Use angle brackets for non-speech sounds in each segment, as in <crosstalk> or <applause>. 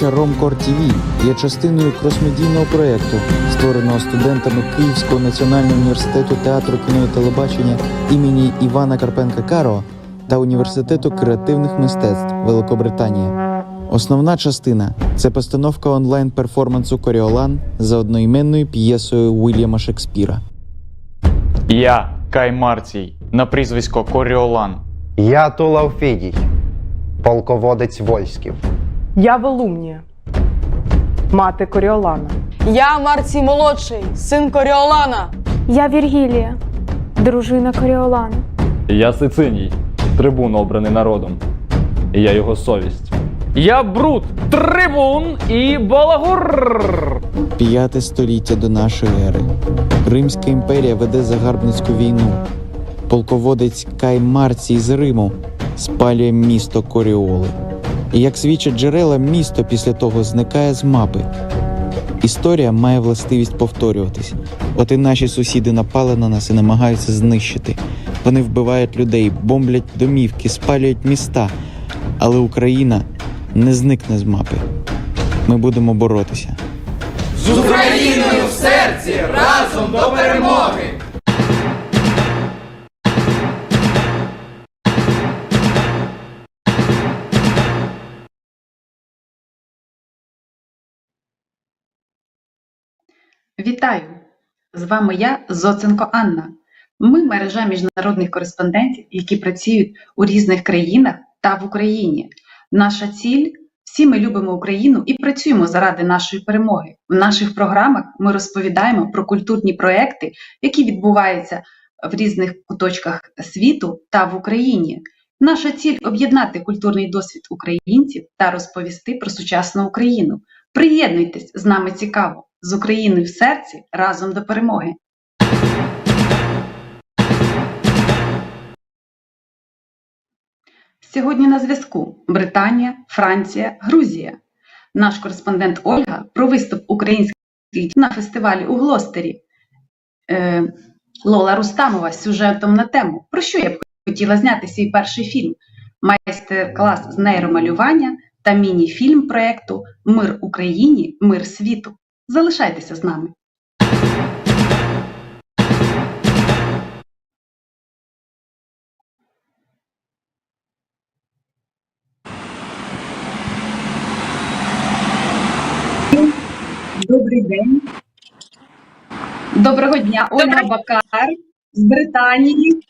Передача Ромкор ТВ є частиною кросмедійного проєкту, створеного студентами Київського національного університету театру кіно і телебачення імені Івана Карпенка Каро та Університету креативних мистецтв Великобританія. Основна частина це постановка онлайн перформансу Коріолан за одноіменною п'єсою Уільяма Шекспіра. Я Кай Марцій на прізвисько Коріолан. Я Тулав Фідій, полководець Вольськів. Я Волумнія, мати Коріолана. Я Марцій молодший, син Коріолана. Я Віргілія, дружина Коріолана. Я Сициній, трибун обраний народом. І я його совість. Я Брут, Трибун і Балагур. П'яте століття до нашої ери. Римська імперія веде загарбницьку війну. Полководець Кай Марцій з Риму спалює місто Коріоли. І як свідчать джерела, місто після того зникає з мапи. Історія має властивість повторюватись. От і наші сусіди напали на нас і намагаються знищити. Вони вбивають людей, бомблять домівки, спалюють міста. Але Україна не зникне з мапи. Ми будемо боротися. З Україною в серці разом до перемоги! Вітаю! З вами я, Зоценко Анна. Ми мережа міжнародних кореспондентів, які працюють у різних країнах та в Україні. Наша ціль всі ми любимо Україну і працюємо заради нашої перемоги. В наших програмах ми розповідаємо про культурні проекти, які відбуваються в різних куточках світу та в Україні. Наша ціль об'єднати культурний досвід українців та розповісти про сучасну Україну. Приєднуйтесь з нами цікаво з Україною в серці разом до перемоги. Сьогодні на зв'язку Британія, Франція, Грузія. Наш кореспондент Ольга про виступ українських на фестивалі у Глостері. Е, Лола Рустамова з сюжетом на тему. Про що я б хотіла зняти свій перший фільм? Майстер-клас з нейромалювання та міні-фільм проєкту Мир Україні, мир світу. Залишайтеся з нами. Добрий день. Доброго дня, Ольга Бакар з Британії.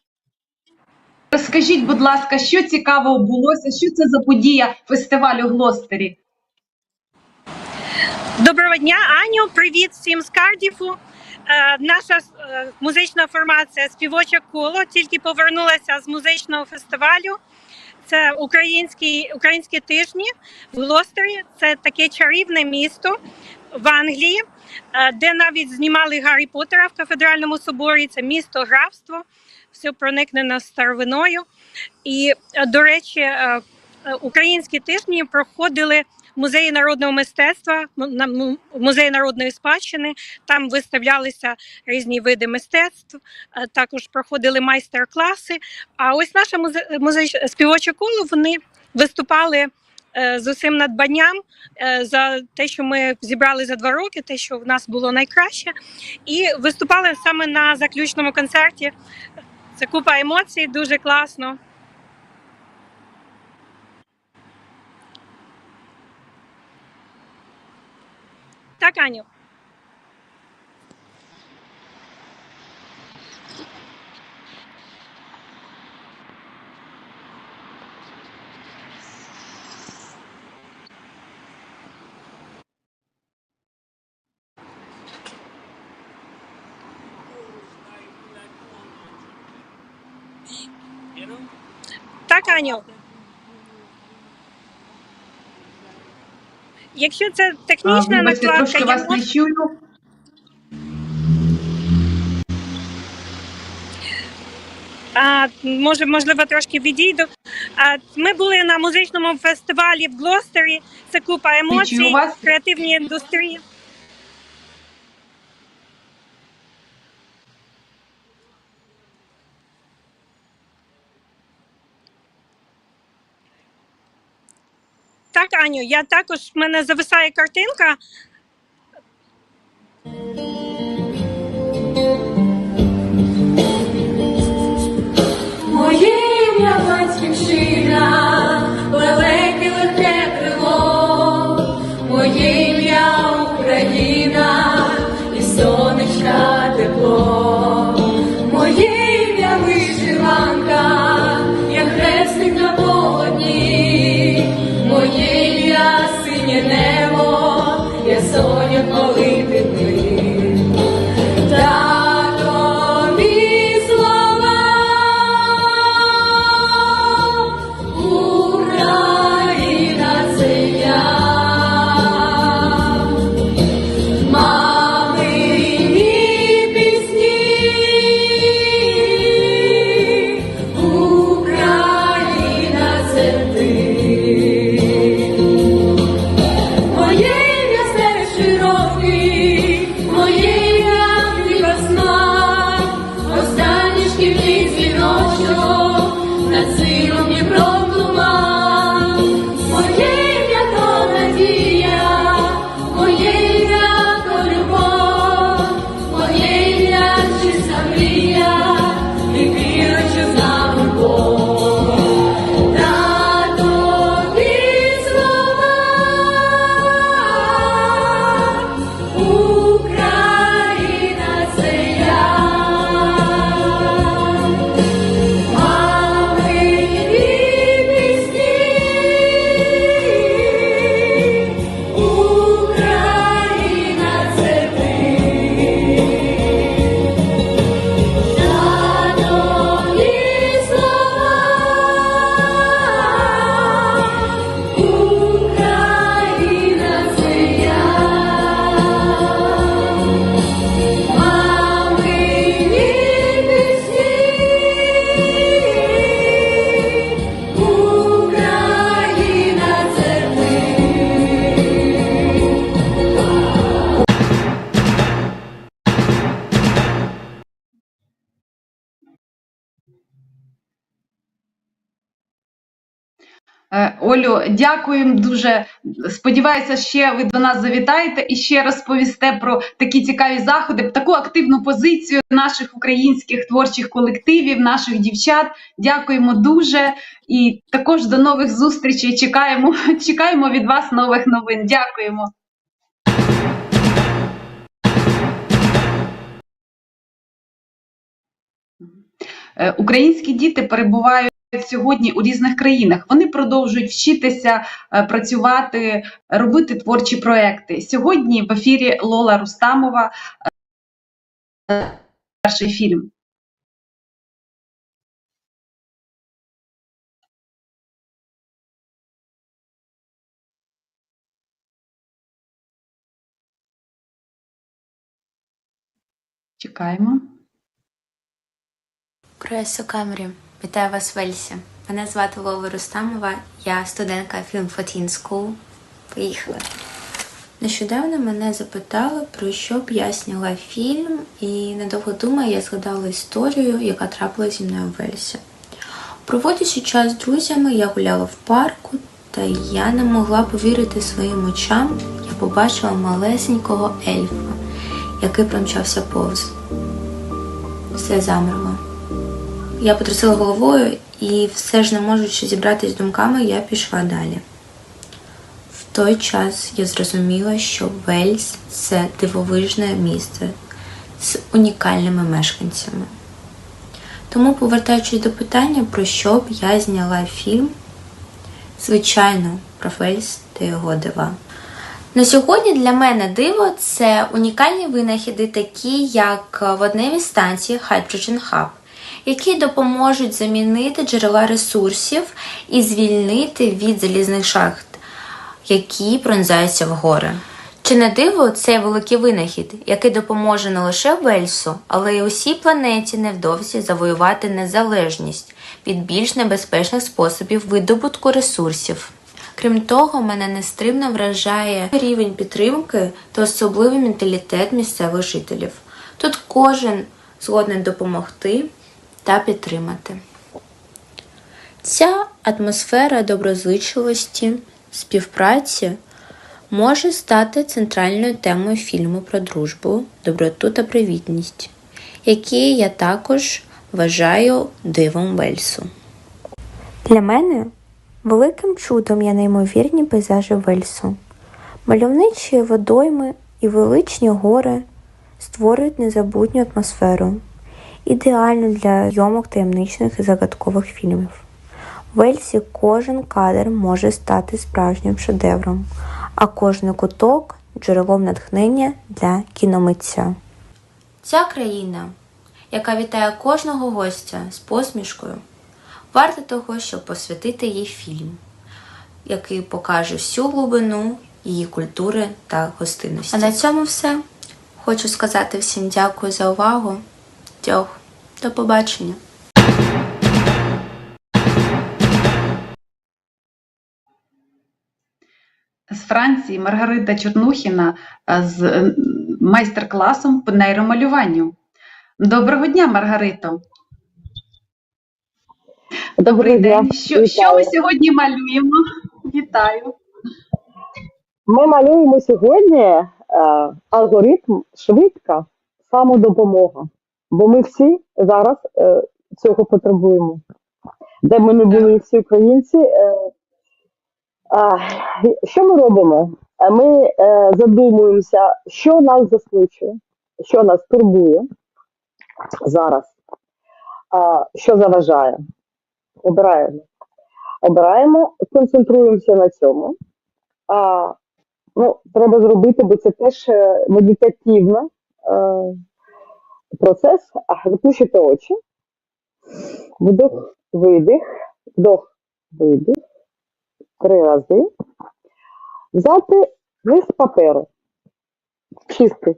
Розкажіть, будь ласка, що цікавого булося? Що це за подія фестивалю Глостері? Доброго дня, Аню. Привіт всім з Кардіфу. Е, наша е, музична формація Співоче коло тільки повернулася з музичного фестивалю. Це українські, українські тижні в Глостері. Це таке чарівне місто в Англії, е, де навіть знімали Гаррі Поттера в кафедральному соборі. Це місто графство, все проникнено старовиною. І, до речі, українські тижні проходили музеї народного мистецтва, на м- музеї народної спадщини. Там виставлялися різні види мистецтв, е, також проходили майстер-класи. А ось наша музе- музей співоче коло вони виступали е, з усім надбанням е, за те, що ми зібрали за два роки, те, що в нас було найкраще, і виступали саме на заключному концерті. Це купа емоцій, дуже класно. Так, Аню. Так, Аню. Якщо це технічна накладка, трошки я вас можу... не чую. А, може, можливо, трошки відійду. А, ми були на музичному фестивалі в Глостері. Це купа емоцій, креативні індустрії. Так, Аню, я також в мене зависає картинка. Show. Олю, дякуємо дуже. Сподіваюся, ще ви до нас завітаєте і ще розповісте про такі цікаві заходи, таку активну позицію наших українських творчих колективів, наших дівчат. Дякуємо дуже і також до нових зустрічей. Чекаємо, <laughs> чекаємо від вас нових новин. Дякуємо. Е, Українські діти перебувають сьогодні у різних країнах. Вони продовжують вчитися, е, працювати, робити творчі проекти. Сьогодні в ефірі Лола Рустамова. е, Перший фільм. Чекаємо. Кресо камері. Вітаю вас Вельсі. Мене звати Лола Рустамова, я студентка Film 14 School. Поїхали. Нещодавно мене запитали, про що б я зняла фільм, і недовго думаю, я згадала історію, яка трапилася зі мною в Вельсі. Проводячи час з друзями, я гуляла в парку, та я не могла повірити своїм очам. Я побачила малесенького ельфа, який промчався повз. Все замерло. Я потрясила головою і, все ж не можучи зібратися з думками, я пішла далі. В той час я зрозуміла, що Вельс це дивовижне місце з унікальними мешканцями. Тому, повертаючись до питання, про що б я зняла фільм, звичайно, про Вельс та його дива. На сьогодні для мене диво це унікальні винахіди, такі як водневі станції Hydrogen Hub, які допоможуть замінити джерела ресурсів і звільнити від залізних шахт, які пронзаються в гори. Чи не диво цей великий винахід, який допоможе не лише Вельсу, але й усій планеті невдовзі завоювати незалежність від більш небезпечних способів видобутку ресурсів. Крім того, мене нестримно вражає рівень підтримки та особливий менталітет місцевих жителів. Тут кожен згоден допомогти та підтримати. Ця атмосфера доброзичливості, співпраці може стати центральною темою фільму про дружбу, доброту та привітність, які я також вважаю дивом Вельсу. Для мене великим чудом є неймовірні пейзажі Вельсу. Мальовничі водойми і величні гори створюють незабутню атмосферу, ідеальну для зйомок таємничних і загадкових фільмів. У Вельсі кожен кадр може стати справжнім шедевром, а кожний куток джерелом натхнення для кіномитця. Ця країна, яка вітає кожного гостя з посмішкою, варта того, щоб посвятити їй фільм, який покаже всю глибину її культури та гостинності. А на цьому все. Хочу сказати всім дякую за увагу. Дякую. До побачення. З Франції Маргарита Чорнухіна е, з е, майстер-класом по нейромалюванню. Доброго дня, Маргарито. Добрий день. Що, що ми сьогодні малюємо? Вітаю. Ми малюємо сьогодні е, алгоритм швидка самодопомога, бо ми всі зараз е, цього потребуємо. Де ми не були всі українці. Е, а, що ми робимо? Е, Ми е, задумуємося, що нас засмучує, що нас турбує зараз, а, що заважає. Обираємо. Обираємо, концентруємося на цьому. А, ну, треба зробити, бо це теж е, медитативний е, процес. А очі. Вдох, видих, вдох, видих. Три рази. Взяти лист паперу. Чистий.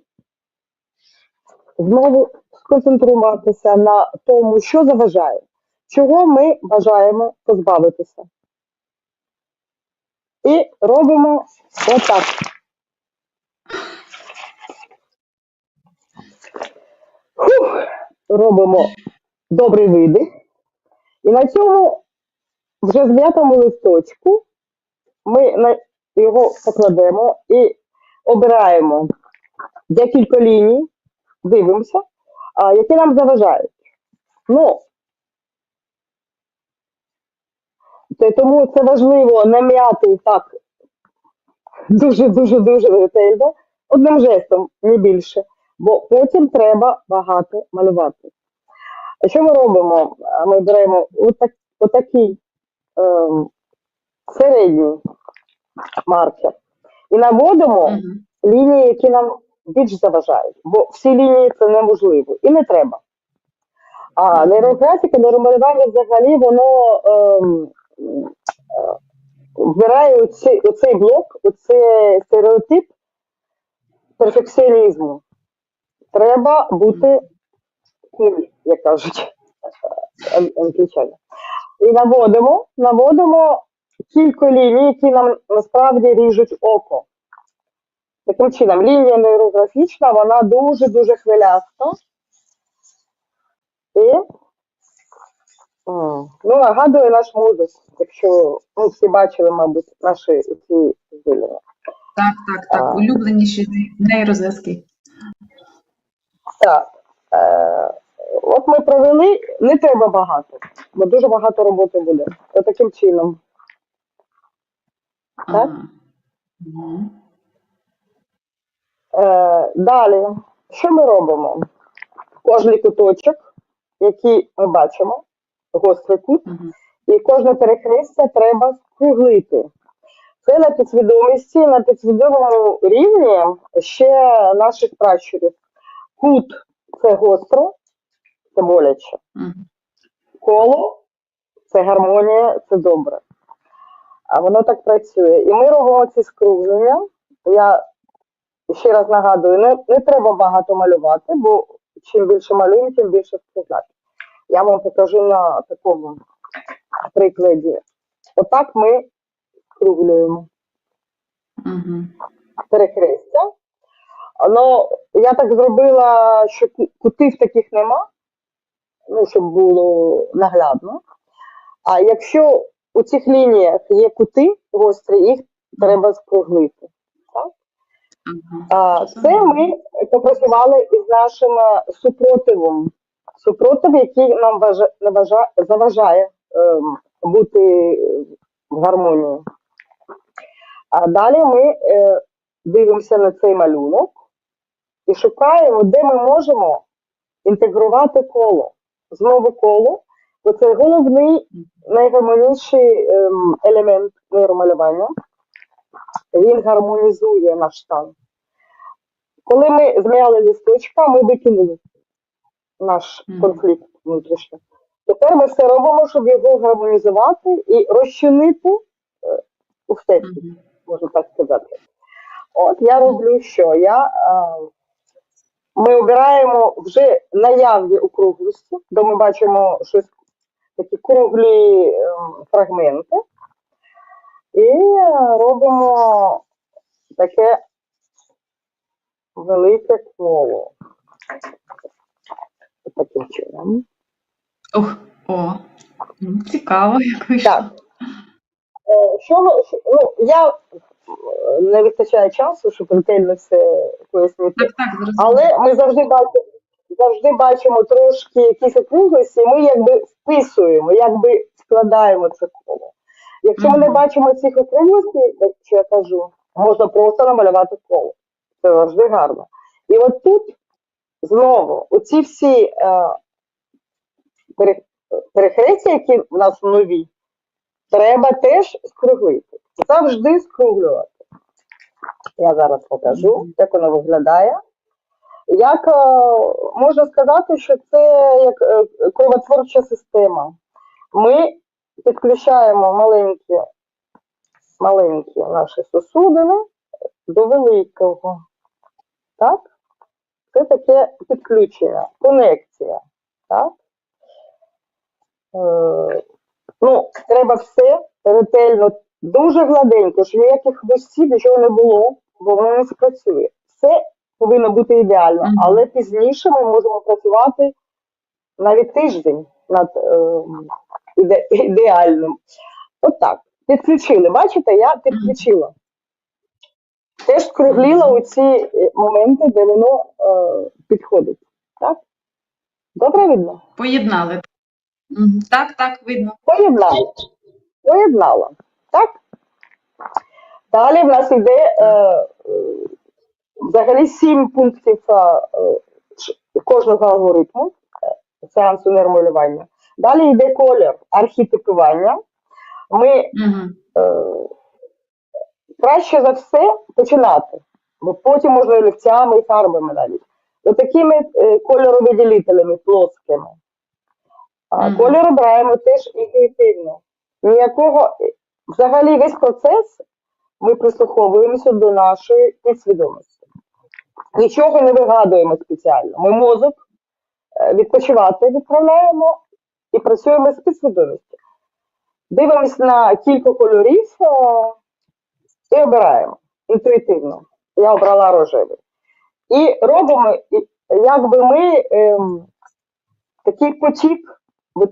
Знову сконцентруватися на тому, що заважає, чого ми бажаємо позбавитися. І робимо отак. Фух. Робимо добрий видих. І на цьому вже зм'ятому листочку ми його покладемо і обираємо декілька ліній, дивимося, які нам заважають. Ну, тому це важливо не м'яти так дуже-дуже-дуже ретельно, одним жестом, не більше, бо потім треба багато малювати. А Що ми робимо? Ми беремо отак, отакий ем, середній маркер і наводимо Мгм. лінії, які нам більш заважають, бо всі лінії це неможливо і не треба. А нейрографіка, нейромалювання взагалі воно ем, е, вбирає оцей, оцей блок, оцей стереотип перфекціонізму. Треба бути кул, як кажуть ан- англічани. І наводимо, наводимо кілька ліній, які нам насправді ріжуть око. Таким чином, лінія нейрографічна, вона дуже-дуже хвиляста. І ну, нагадує наш мозок, якщо ну, всі бачили, мабуть, наші ці зділення. Так, так, так. Улюбленіші нейрозв'язки. Так. Е, от ми провели, не треба багато, бо дуже багато роботи буде. От таким чином. Так? Е, далі, що ми робимо? Кожний куточок, який ми бачимо, гострий кут, і кожне перехрестя треба скруглити. Це на підсвідомості, на підсвідомому рівні ще наших пращурів. Кут це гостро, це боляче. Мгм. Коло це гармонія, це добре. А воно так працює. І ми робимо ці скруглення. Я ще раз нагадую, не, не треба багато малювати, бо чим більше малюємо, тим більше скругляти. Я вам покажу на такому прикладі. Отак ми скруглюємо Мгм. перехрестя. Ну, я так зробила, що кутів таких нема, ну, щоб було наглядно. А якщо у цих лініях є кути гострі, їх треба скруглити. Так? А, це ми попрацювали із нашим е, супротивом. Супротив, який нам важа, заважає ем, бути в гармонії. А далі ми е, дивимося на цей малюнок і шукаємо, де ми можемо інтегрувати коло. Знову коло, бо це головний найгармонійший ем, елемент нейромалювання. Він гармонізує наш стан. Коли ми змяли листочка, ми викинули наш конфлікт внутрішній. Тепер ми все робимо, щоб його гармонізувати і розчинити е, у всесвіт, можна так сказати. От я роблю що? Я, е, ми обираємо вже наявні округлості, де ми бачимо щось такі круглі е, фрагменти, і робимо таке велике коло. Таким чином. Ух, о, цікаво, як вийшло. Так. Е, Що ну, я не вистачає часу, щоб ретельно все пояснити. Так, так. Але ми завжди бачимо, завжди бачимо трошки якісь округлості, і ми якби вписуємо, якби складаємо це коло. Якщо ми не бачимо цих округлостей, як я кажу, можна просто намалювати коло. Це завжди гарно. І от тут знову оці всі е, перехрестя, які в нас нові, треба теж скруглити. Завжди скруглювати. Я зараз покажу, як воно виглядає. Як е, можна сказати, що це як е, кровотворча система. Ми підключаємо маленькі, маленькі наші сосудини до великого. Так? Це таке підключення, конекція. Так? Е, ну, треба все ретельно, дуже гладенько, щоб ніяких хвостів, нічого не було, бо воно не спрацює. Все повинно бути ідеально, але пізніше ми можемо працювати навіть тиждень над е, іде, ідеальним. От так. Підключили. Бачите, я підключила. Теж скругліла оці е, моменти, де воно е, підходить. Так? Добре видно? Поєднали. Так, так, видно. Поєднала. Поєднала. Так? Далі в нас йде е, е, взагалі сім пунктів е, е, кожного алгоритму е, сеансу нейромалювання. Далі йде колір архітипування. Ми Мгм. е, краще за все починати, бо потім можна олівцями, і фарбами навіть. Отакими е, кольоровиділителями плоскими. А Мгм. Колір обираємо теж інтуїтивно. Ніякого, взагалі весь процес ми прислуховуємося до нашої підсвідомості. Нічого не вигадуємо спеціально. Ми мозок е, відпочивати відправляємо і працюємо з підсвідомістю. Дивимось на кілька кольорів е, і обираємо інтуїтивно. Я обрала рожевий. І робимо, якби ми ем, такий потік е,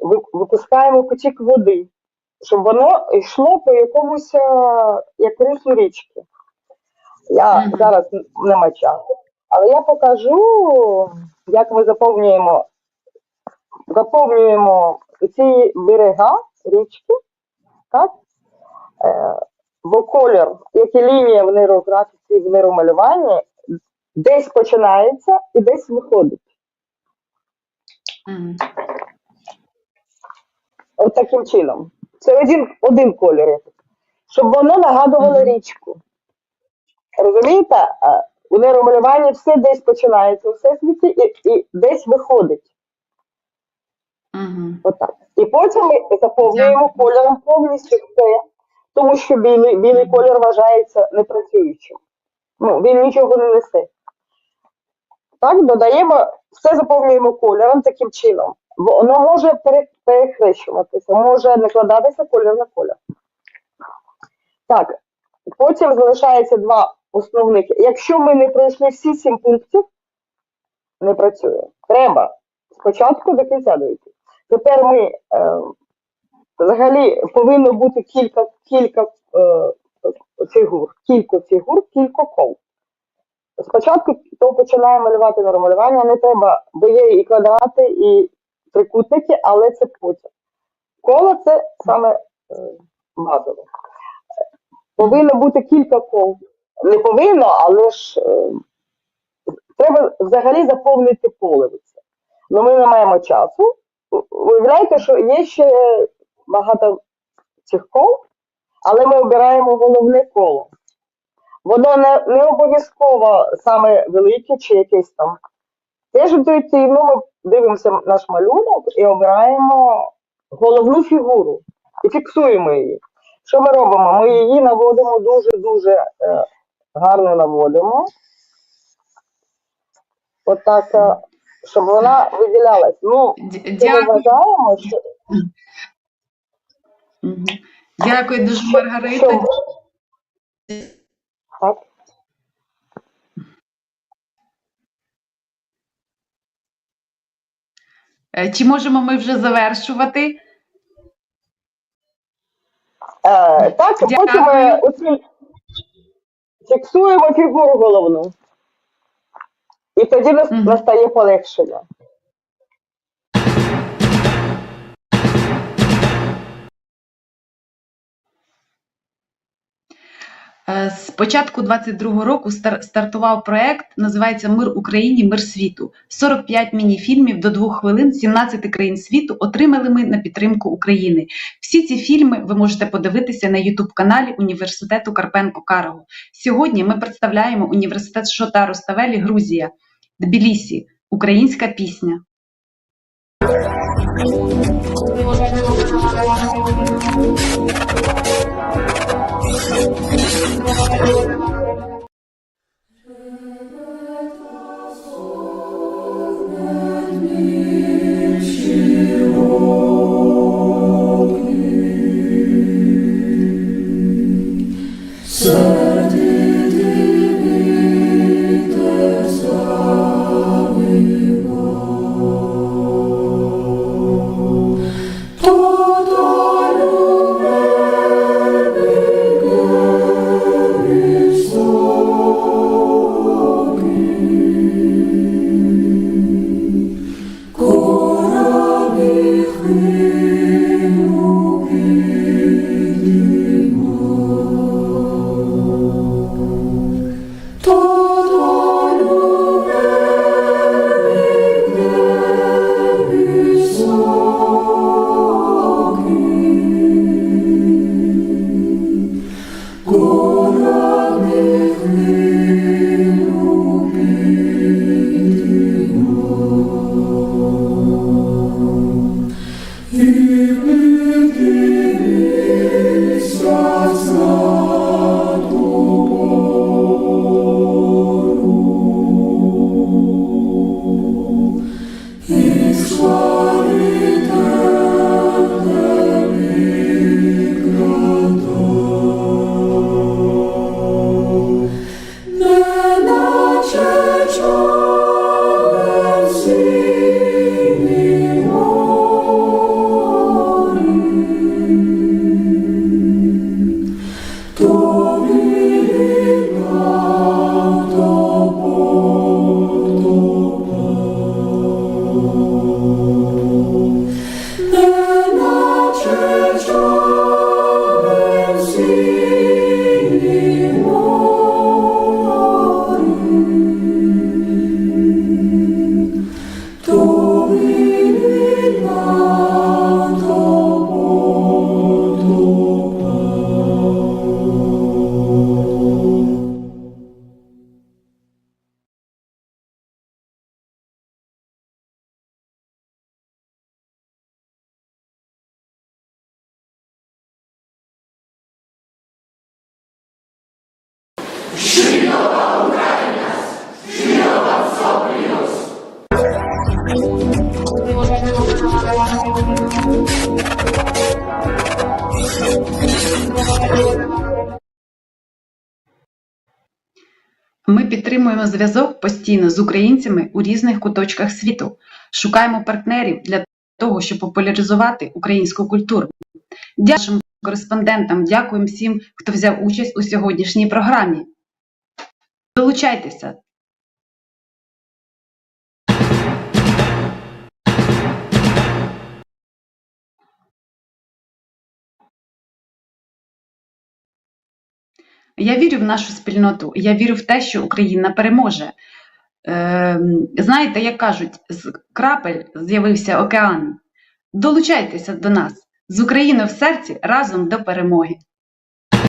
ви- випускаємо потік води, щоб воно йшло по якомусь е, як руслу річки. Я Мгм. зараз нема часу, але я покажу, як ми заповнюємо, заповнюємо ці берега річки, так? Е, бо колір, як і лінія в нейрографіці, в нейромалюванні, десь починається і десь виходить. Мгм. От таким чином. Це один, один колір. Щоб воно нагадувало Мгм. річку. Розумієте? У нейромалюванні все десь починається у всесвіті і, і десь виходить. Мгм. Отак. І потім ми заповнюємо Дякую. кольором повністю все, тому що білий, білий колір вважається непрацюючим. Ну, він нічого не несе. Так, додаємо, все заповнюємо кольором таким чином. Воно може пере- перехрещуватися, може накладатися колір на колір. Так, потім залишається два основних. Якщо ми не пройшли всі сім пунктів, не працює. Треба спочатку до кінця дойти. Тепер ми е, взагалі повинно бути кілька, кілька е, фігур, кілька фігур, кілька кол. Спочатку то починає малювати на малювання, не треба, бо є і квадрати, і трикутники, але це потім. Коло це саме е, базове. Повинно бути кілька кол. Не повинно, але ж е, треба взагалі заповнити поле. Ну ми не маємо часу. Виявляєте, що є ще багато цих кол, але ми обираємо головне коло. Воно не, не обов'язково саме велике чи якесь там. Теж інтуїтивно ми дивимося наш малюнок і обираємо головну фігуру і фіксуємо її. Що ми робимо? Ми її наводимо дуже-дуже е, гарно наводимо. Отак, е, щоб вона виділялась. Ну, ми Дякую. вважаємо, що, Дякую дуже, Маргарита. так. Чи можемо ми вже завершувати? Е, так, Дякую. потім ми оці фіксуємо фігуру головну. І тоді настає полегшення. З початку 22-го року стар- стартував проект, називається Мир Україні, Мир світу. 45 міні-фільмів до двох хвилин, 17 країн світу отримали ми на підтримку України. Всі ці фільми ви можете подивитися на Ютуб-каналі Університету Карпенко Карого. Сьогодні ми представляємо університет Шота Руставелі, Грузія, Тбілісі, українська пісня. Yes. Ми підтримуємо зв'язок постійно з українцями у різних куточках світу. Шукаємо партнерів для того, щоб популяризувати українську культуру. Дякую кореспондентам, дякуємо всім, хто взяв участь у сьогоднішній програмі. Долучайтеся. Я вірю в нашу спільноту. Я вірю в те, що Україна переможе. Е, знаєте, як кажуть, з крапель з'явився океан. Долучайтеся до нас з Україною в серці разом до перемоги.